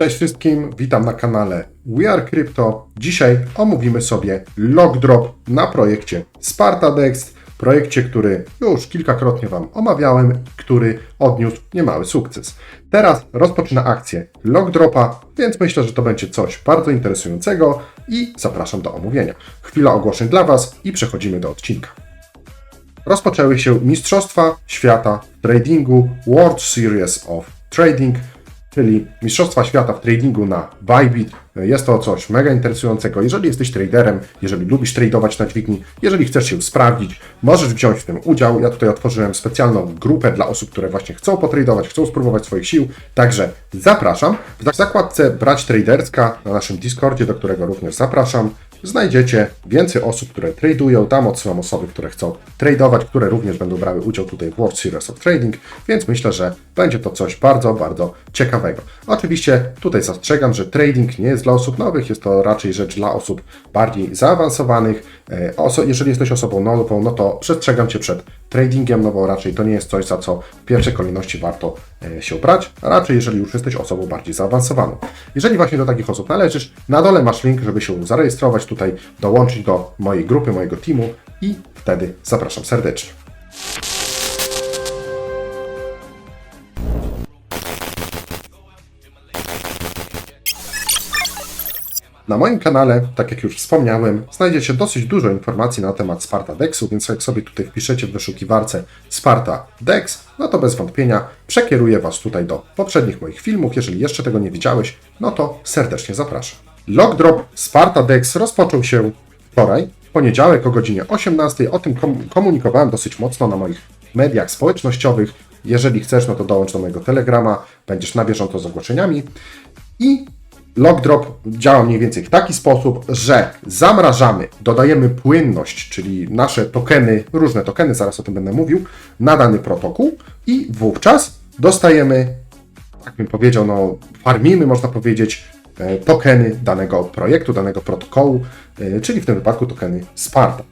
Cześć wszystkim, witam na kanale We Are Crypto. Dzisiaj omówimy sobie log drop na projekcie Spartadex, projekcie, który już kilkakrotnie Wam omawiałem, który odniósł niemały sukces. Teraz rozpoczyna akcję log dropa, więc myślę, że to będzie coś bardzo interesującego i zapraszam do omówienia. Chwila ogłoszeń dla Was i przechodzimy do odcinka rozpoczęły się Mistrzostwa Świata w Tradingu World Series of Trading, czyli Mistrzostwa Świata w Tradingu na Bybit. Jest to coś mega interesującego. Jeżeli jesteś traderem, jeżeli lubisz tradować na dźwigni, jeżeli chcesz się sprawdzić, możesz wziąć w tym udział. Ja tutaj otworzyłem specjalną grupę dla osób, które właśnie chcą potradować, chcą spróbować swoich sił. Także zapraszam. W zakładce Brać Traderska na naszym Discordzie, do którego również zapraszam, znajdziecie więcej osób, które tradują. Tam odsyłam osoby, które chcą tradować, które również będą brały udział tutaj w World Series of Trading, więc myślę, że będzie to coś bardzo, bardzo ciekawego. Oczywiście tutaj zastrzegam, że trading nie jest dla osób nowych, jest to raczej rzecz dla osób bardziej zaawansowanych. E, jeżeli jesteś osobą nową, no to przestrzegam Cię przed tradingiem, no bo raczej to nie jest coś, za co w pierwszej kolejności warto e, się brać, a raczej jeżeli już jesteś osobą bardziej zaawansowaną. Jeżeli właśnie do takich osób należysz, na dole masz link, żeby się zarejestrować tutaj, dołączyć do mojej grupy, mojego teamu i wtedy zapraszam serdecznie. Na moim kanale, tak jak już wspomniałem, znajdziecie dosyć dużo informacji na temat Sparta Dexu, więc jak sobie tutaj wpiszecie w wyszukiwarce Sparta Dex, no to bez wątpienia przekieruję Was tutaj do poprzednich moich filmów. Jeżeli jeszcze tego nie widziałeś, no to serdecznie zapraszam. Log drop Sparta Dex rozpoczął się wczoraj, poniedziałek o godzinie 18. O tym kom- komunikowałem dosyć mocno na moich mediach społecznościowych. Jeżeli chcesz, no to dołącz do mojego Telegrama, będziesz na bieżąco z ogłoszeniami. I Log drop działa mniej więcej w taki sposób, że zamrażamy, dodajemy płynność, czyli nasze tokeny, różne tokeny, zaraz o tym będę mówił, na dany protokół i wówczas dostajemy, jak bym powiedział, no farmimy, można powiedzieć, e, tokeny danego projektu, danego protokołu, e, czyli w tym wypadku tokeny Sparta.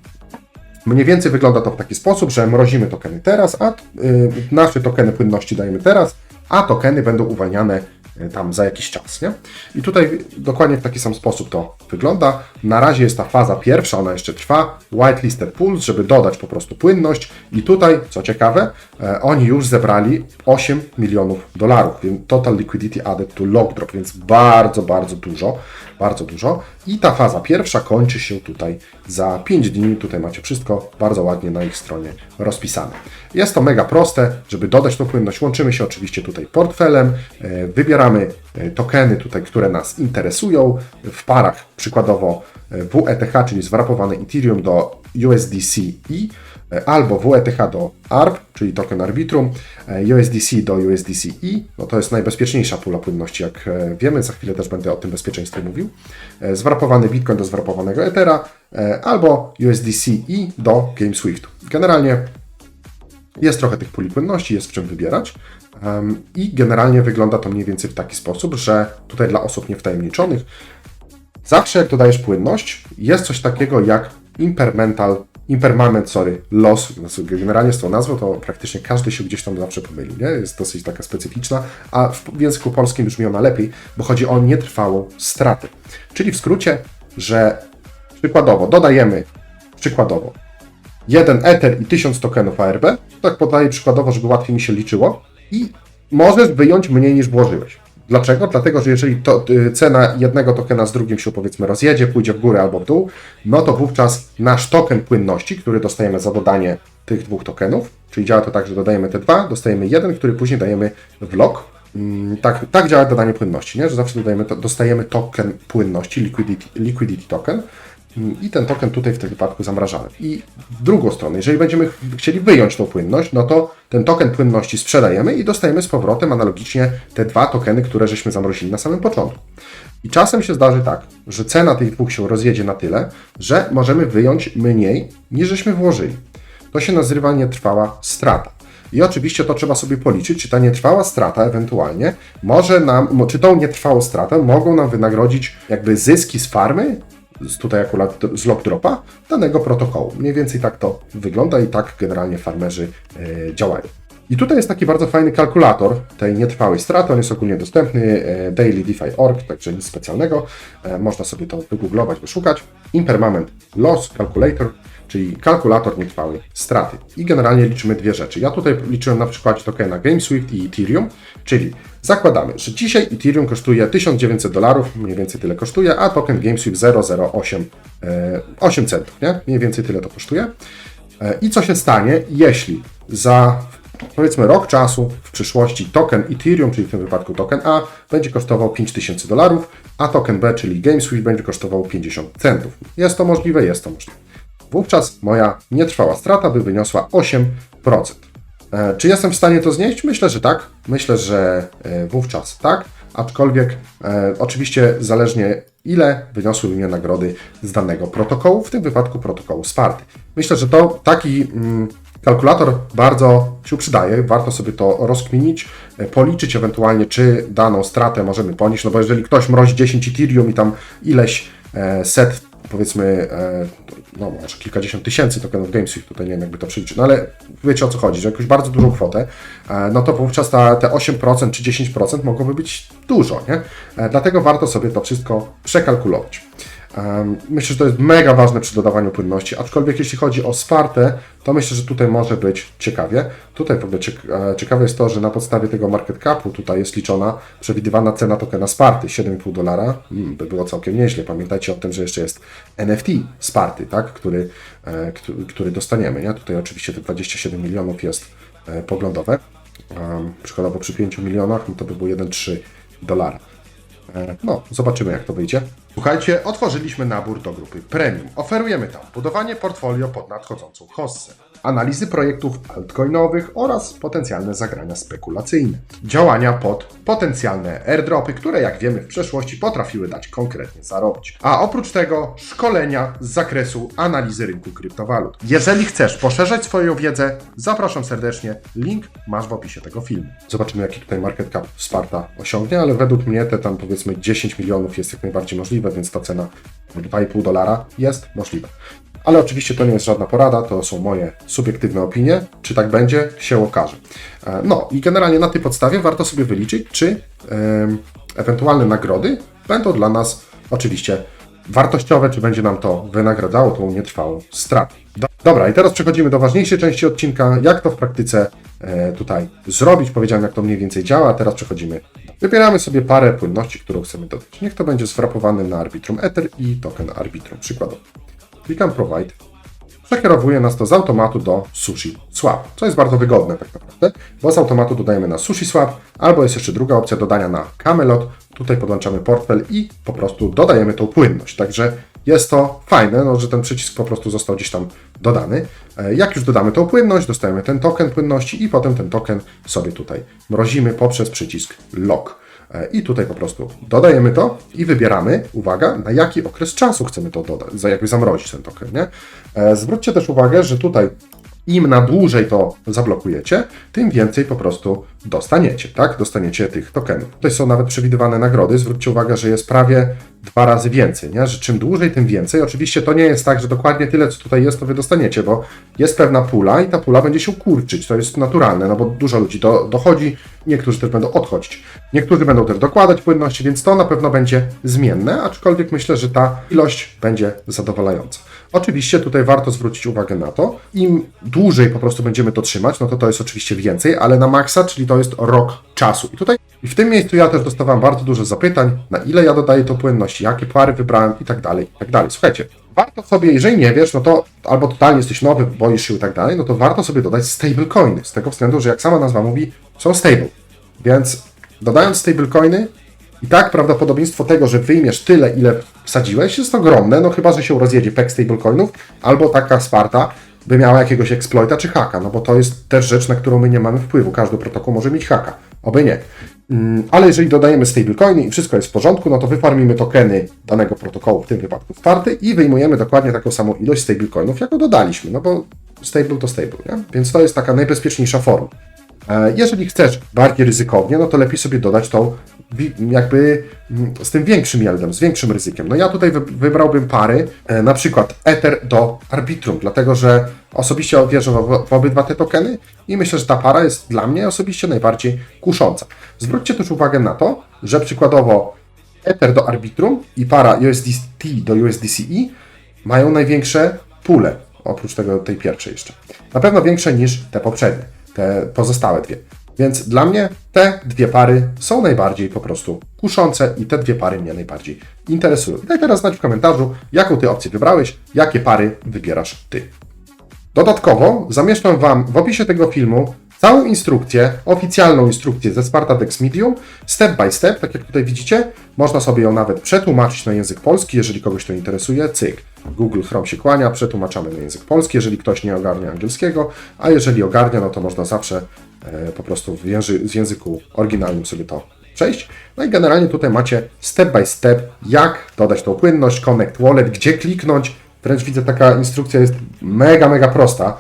Mniej więcej wygląda to w taki sposób, że mrozimy tokeny teraz, a y, nasze tokeny płynności dajemy teraz, a tokeny będą uwalniane tam za jakiś czas. Nie? I tutaj dokładnie w taki sam sposób to wygląda. Na razie jest ta faza pierwsza, ona jeszcze trwa. Whitelisted Pools, żeby dodać po prostu płynność. I tutaj, co ciekawe, e, oni już zebrali 8 milionów dolarów. Więc Total liquidity added to log drop, więc bardzo, bardzo dużo. Bardzo dużo. I ta faza pierwsza kończy się tutaj za 5 dni. Tutaj macie wszystko bardzo ładnie na ich stronie rozpisane. Jest to mega proste, żeby dodać tą płynność. Łączymy się oczywiście tutaj portfelem, e, wybieramy e, tokeny tutaj, które nas interesują. W parach, przykładowo e, WETH, czyli zwrapowany Ethereum do USDC-I, albo WETH do ARB, czyli token Arbitrum, USDC do USDC-I, no to jest najbezpieczniejsza pula płynności, jak wiemy, za chwilę też będę o tym bezpieczeństwie mówił, zwrapowany Bitcoin do zwrapowanego Ethera, albo USDC-I do GameSwiftu. Generalnie jest trochę tych puli płynności, jest w czym wybierać. I generalnie wygląda to mniej więcej w taki sposób, że tutaj dla osób niewtajemniczonych, zawsze jak dodajesz płynność, jest coś takiego jak impermental, impermanent, sorry, loss. Generalnie z tą nazwą to praktycznie każdy się gdzieś tam zawsze pomylił, nie? Jest dosyć taka specyficzna, a w języku polskim brzmi ona lepiej, bo chodzi o nietrwałą stratę. Czyli w skrócie, że przykładowo dodajemy, przykładowo, jeden Ether i 1000 tokenów ARB, tak podaję przykładowo, żeby łatwiej mi się liczyło i możesz wyjąć mniej niż włożyłeś. Dlaczego? Dlatego, że jeżeli to, y, cena jednego tokena z drugim się powiedzmy rozjedzie, pójdzie w górę albo w dół, no to wówczas nasz token płynności, który dostajemy za dodanie tych dwóch tokenów, czyli działa to tak, że dodajemy te dwa, dostajemy jeden, który później dajemy w log. Mm, Tak, tak działa dodanie płynności, nie? że zawsze dodajemy dostajemy token płynności, liquidity, liquidity token, i ten token tutaj w tym wypadku zamrażamy. I drugą stronę, jeżeli będziemy ch- chcieli wyjąć tą płynność, no to ten token płynności sprzedajemy i dostajemy z powrotem analogicznie te dwa tokeny, które żeśmy zamrozili na samym początku. I czasem się zdarzy tak, że cena tych dwóch się rozjedzie na tyle, że możemy wyjąć mniej niż żeśmy włożyli. To się nazywa nietrwała strata. I oczywiście to trzeba sobie policzyć, czy ta nietrwała strata ewentualnie może nam, czy tą nietrwałą stratę mogą nam wynagrodzić jakby zyski z farmy, tutaj akurat z log dropa, danego protokołu. Mniej więcej tak to wygląda i tak generalnie farmerzy e, działają. I tutaj jest taki bardzo fajny kalkulator tej nietrwałej straty. On jest ogólnie dostępny, e, Daily DeFi Org, także nic specjalnego. E, Można sobie to wygooglować, wyszukać. Impermanent Loss Calculator, czyli kalkulator nietrwałej straty. I generalnie liczymy dwie rzeczy. Ja tutaj liczyłem na przykładzie tokena GameSwift i Ethereum, czyli zakładamy, że dzisiaj Ethereum kosztuje 1900 dolarów, mniej więcej tyle kosztuje, a token GameSwift 008 e, 8 centów, nie? Mniej więcej tyle to kosztuje. E, I co się stanie, jeśli za powiedzmy rok czasu w przyszłości token Ethereum, czyli w tym wypadku token A, będzie kosztował 5000 dolarów, a token B, czyli GameSwift, będzie kosztował 50 centów. Jest to możliwe? Jest to możliwe. Wówczas moja nietrwała strata by wyniosła 8%. E, Czy jestem w stanie to znieść? Myślę, że tak. Myślę, że e, wówczas tak, aczkolwiek e, oczywiście zależnie ile wyniosły mnie nagrody z danego protokołu, w tym wypadku protokołu Sparty. Myślę, że to taki mm, kalkulator bardzo się przydaje, warto sobie to rozkminić, policzyć ewentualnie, czy daną stratę możemy ponieść, no bo jeżeli ktoś mrozi 10 Ethereum i tam ileś set, powiedzmy, e, no może kilkadziesiąt tysięcy tokenów GameSwift, tutaj nie wiem jakby to przeliczyć, no ale wiecie o co chodzi, że jakąś bardzo dużą kwotę, e, no to wówczas ta, te 8% czy 10% mogłoby być dużo, nie? E, Dlatego warto sobie to wszystko przekalkulować. Myślę, że to jest mega ważne przy dodawaniu płynności, aczkolwiek jeśli chodzi o Spartę, to myślę, że tutaj może być ciekawie. Tutaj w ogóle e, ciekawe jest to, że na podstawie tego market capu tutaj jest liczona przewidywana cena tokena Sparty 7,5 dolara. Mm, by było całkiem nieźle. Pamiętajcie o tym, że jeszcze jest NFT Sparty, tak? który, e, który, dostaniemy. Nie? Tutaj oczywiście te 27 milionów jest e, poglądowe. Przykładowo przy 5 milionach no to by było 1,3 dolara. E, No, zobaczymy jak to wyjdzie. Słuchajcie, otworzyliśmy nabór do grupy Premium. Oferujemy tam budowanie portfolio pod nadchodzącą hossę, analizy projektów altcoinowych oraz potencjalne zagrania spekulacyjne. Działania pod potencjalne airdropy, które jak wiemy w przeszłości potrafiły dać konkretnie zarobić. A oprócz tego szkolenia z zakresu analizy rynku kryptowalut. Jeżeli chcesz poszerzać swoją wiedzę, zapraszam serdecznie. Link masz w opisie tego filmu. Zobaczymy jaki tutaj market cap Sparta osiągnie, ale według mnie te tam powiedzmy 10 milionów jest jak najbardziej możliwe, więc ta cena 2,5 dolara jest możliwa. Ale oczywiście to nie jest żadna porada, to są moje subiektywne opinie. Czy tak będzie, się okaże. E, No i generalnie na tej podstawie warto sobie wyliczyć, czy ewentualne nagrody będą dla nas oczywiście wartościowe, czy będzie nam to wynagradzało tą nietrwałą stratę. Do- Dobra, i teraz przechodzimy do ważniejszej części odcinka, jak to w praktyce e, tutaj zrobić. Powiedziałem, jak to mniej więcej działa, a teraz przechodzimy. Wybieramy sobie parę płynności, którą chcemy dodać. Niech to będzie zwrapowany na Arbitrum Ether i token Arbitrum, przykładowo. Klikam Provide. Przekierowuje nas to z automatu do Sushi Swap, co jest bardzo wygodne tak naprawdę, bo z automatu dodajemy na Sushi Swap, albo jest jeszcze druga opcja dodania na Camelot. Tutaj podłączamy portfel i po prostu dodajemy tą płynność. Także jest to fajne, no, że ten przycisk po prostu został gdzieś tam dodany. E, Jak już dodamy tą płynność, dostajemy ten token płynności i potem ten token sobie tutaj mrozimy poprzez przycisk Lock. E, I tutaj po prostu dodajemy to i wybieramy, uwaga, na jaki okres czasu chcemy to dodać, jakby zamrozić ten token, nie? E, Zwróćcie też uwagę, że tutaj im na dłużej to zablokujecie, tym więcej po prostu dostaniecie, tak? Dostaniecie tych tokenów. Tutaj są nawet przewidywane nagrody. Zwróćcie uwagę, że jest prawie dwa razy więcej, nie? Że czym dłużej, tym więcej. Oczywiście to nie jest tak, że dokładnie tyle, co tutaj jest, to wy dostaniecie, bo jest pewna pula i ta pula będzie się kurczyć. To jest naturalne, no bo dużo ludzi do, dochodzi, niektórzy też będą odchodzić. Niektórzy będą też dokładać płynności, więc to na pewno będzie zmienne, aczkolwiek myślę, że ta ilość będzie zadowalająca. Oczywiście tutaj warto zwrócić uwagę na to, im dłużej po prostu będziemy to trzymać, no to to jest oczywiście więcej, ale na maksa, czyli to jest rok czasu. I tutaj i w tym miejscu ja też dostawałem bardzo dużo zapytań, na ile ja dodaję tą płynność, jakie pary wybrałem i tak dalej, i tak dalej. Słuchajcie, warto sobie, jeżeli nie wiesz, no to albo totalnie jesteś nowy, boisz się i tak dalej, no to warto sobie dodać stablecoiny, z tego względu, że jak sama nazwa mówi, są stable. Więc dodając stablecoiny, i tak prawdopodobieństwo tego, że wyjmiesz tyle, ile wsadziłeś, jest ogromne, no chyba, że się rozjedzie pek stablecoinów, albo taka Sparta by miała jakiegoś exploita czy haka, no bo to jest też rzecz, na którą my nie mamy wpływu. Każdy protokół może mieć haka, oby nie. Mm, Ale jeżeli dodajemy stablecoiny i wszystko jest w porządku, no to wyfarmimy tokeny danego protokołu, w tym wypadku Sparty i wyjmujemy dokładnie taką samą ilość stablecoinów, jaką dodaliśmy, no bo stable to stable, nie? Więc to jest taka najbezpieczniejsza forma. E, Jeżeli chcesz bardziej ryzykownie, no to lepiej sobie dodać tą jakby mm, z tym większym yieldem, z większym ryzykiem. No ja tutaj wy- wybrałbym pary, e, na przykład Ether do Arbitrum, dlatego że osobiście wierzę w obydwa te tokeny i myślę, że ta para jest dla mnie osobiście najbardziej kusząca. Zwróćcie też uwagę na to, że przykładowo Ether do Arbitrum i para USDT do USDCE mają największe pule, oprócz tego tej pierwszej jeszcze. Na pewno większe niż te poprzednie, te pozostałe dwie. Więc dla mnie te dwie pary są najbardziej po prostu kuszące i te dwie pary mnie najbardziej interesują. Daj teraz znać w komentarzu, jaką ty opcję wybrałeś, jakie pary wybierasz ty. Dodatkowo zamieszczam Wam w opisie tego filmu całą instrukcję, oficjalną instrukcję ze Sparta Dex Medium, step by step, tak jak tutaj widzicie. Można sobie ją nawet przetłumaczyć na język polski, jeżeli kogoś to interesuje. Cyk. Google Chrome się kłania, przetłumaczamy na język polski, jeżeli ktoś nie ogarnia angielskiego, a jeżeli ogarnia, no to można zawsze po prostu w, języ- w języku oryginalnym sobie to przejść. No i generalnie tutaj macie step by step, jak dodać tą płynność, connect wallet, gdzie kliknąć. Wręcz widzę, taka instrukcja jest mega, mega prosta.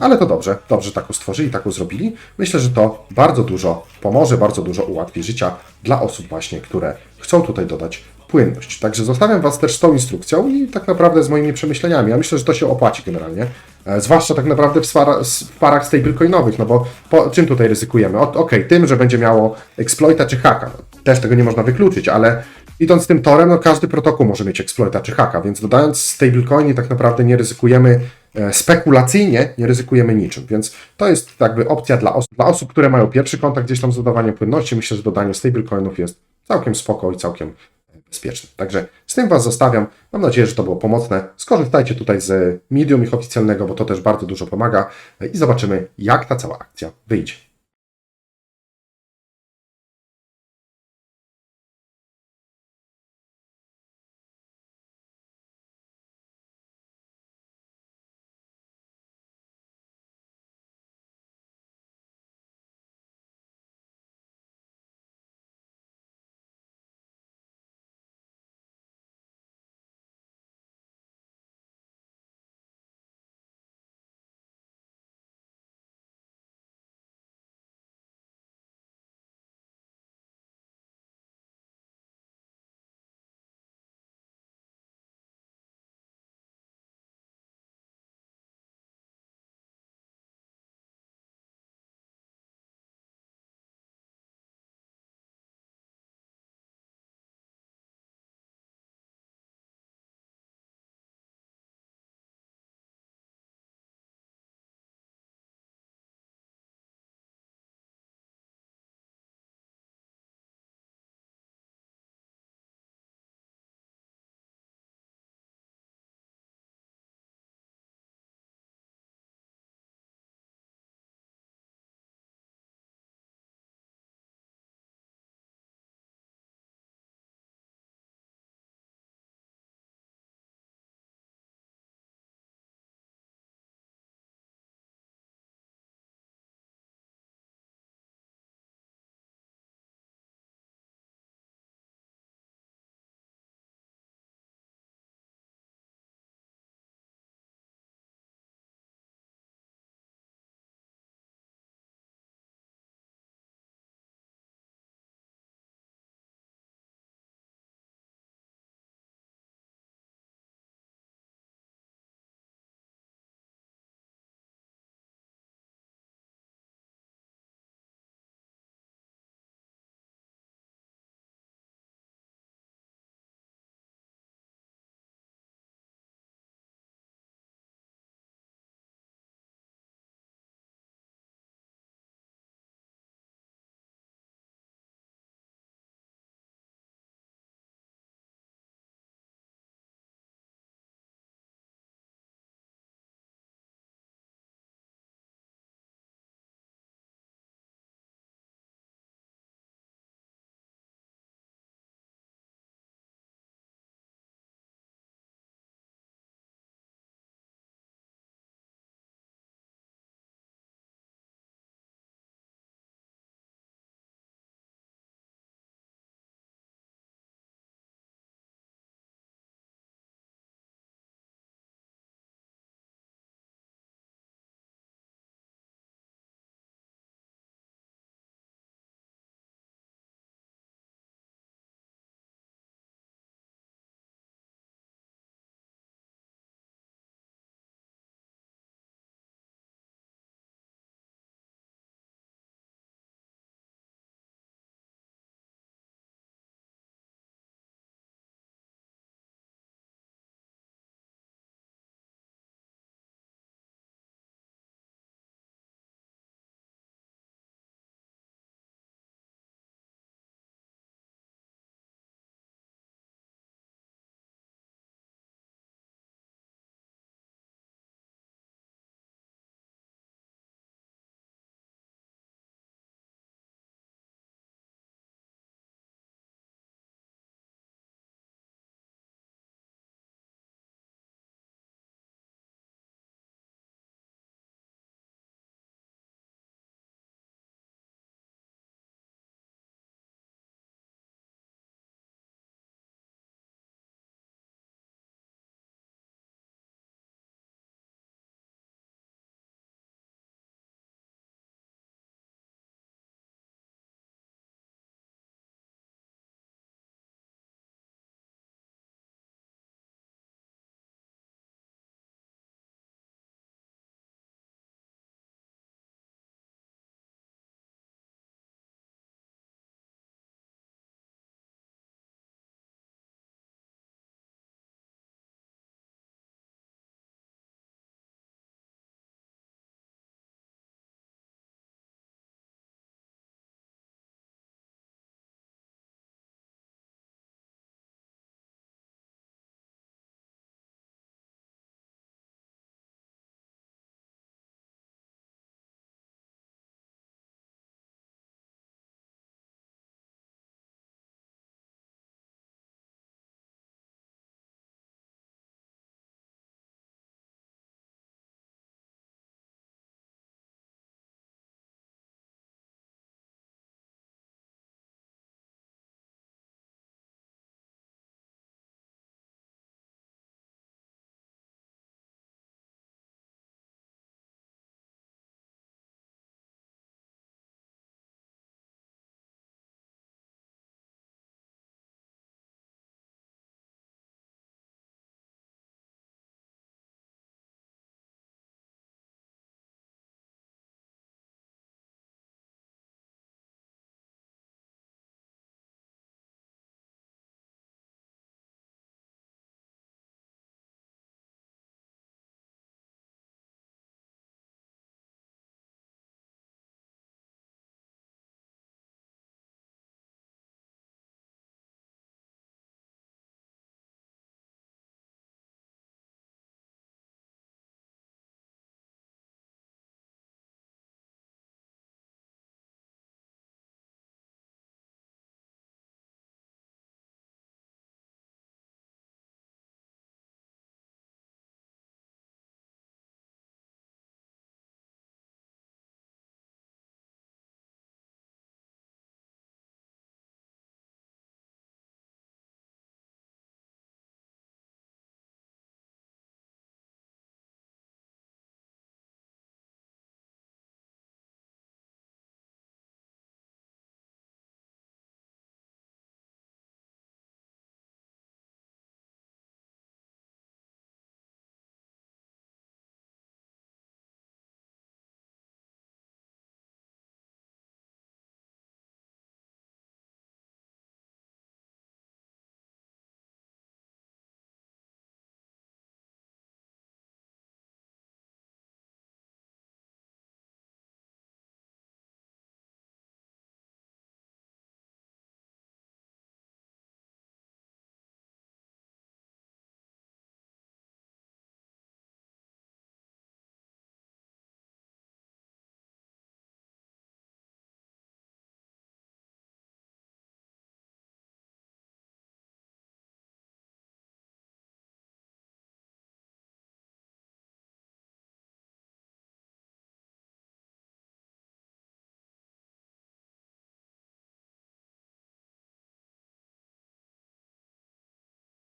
Ale to dobrze, dobrze taką stworzyli, taką zrobili. Myślę, że to bardzo dużo pomoże, bardzo dużo ułatwi życia dla osób właśnie, które chcą tutaj dodać płynność. Także zostawiam Was też z tą instrukcją i tak naprawdę z moimi przemyśleniami. Ja myślę, że to się opłaci generalnie. E, Zwłaszcza tak naprawdę w, swara, w parach stablecoinowych, no bo po, czym tutaj ryzykujemy? Okej, tym, że będzie miało exploita czy haka. No, też tego nie można wykluczyć, ale idąc tym torem, no każdy protokół może mieć exploita czy haka, więc dodając stablecoiny tak naprawdę nie ryzykujemy e, spekulacyjnie, nie ryzykujemy niczym, więc to jest jakby opcja dla, os- dla osób, które mają pierwszy kontakt gdzieś tam z dodawaniem płynności. Myślę, że dodanie stablecoinów jest całkiem spoko i całkiem bezpieczne. Także z tym Was zostawiam. Mam nadzieję, że to było pomocne. Skorzystajcie tutaj z medium ich oficjalnego, bo to też bardzo dużo pomaga i zobaczymy, jak ta cała akcja wyjdzie.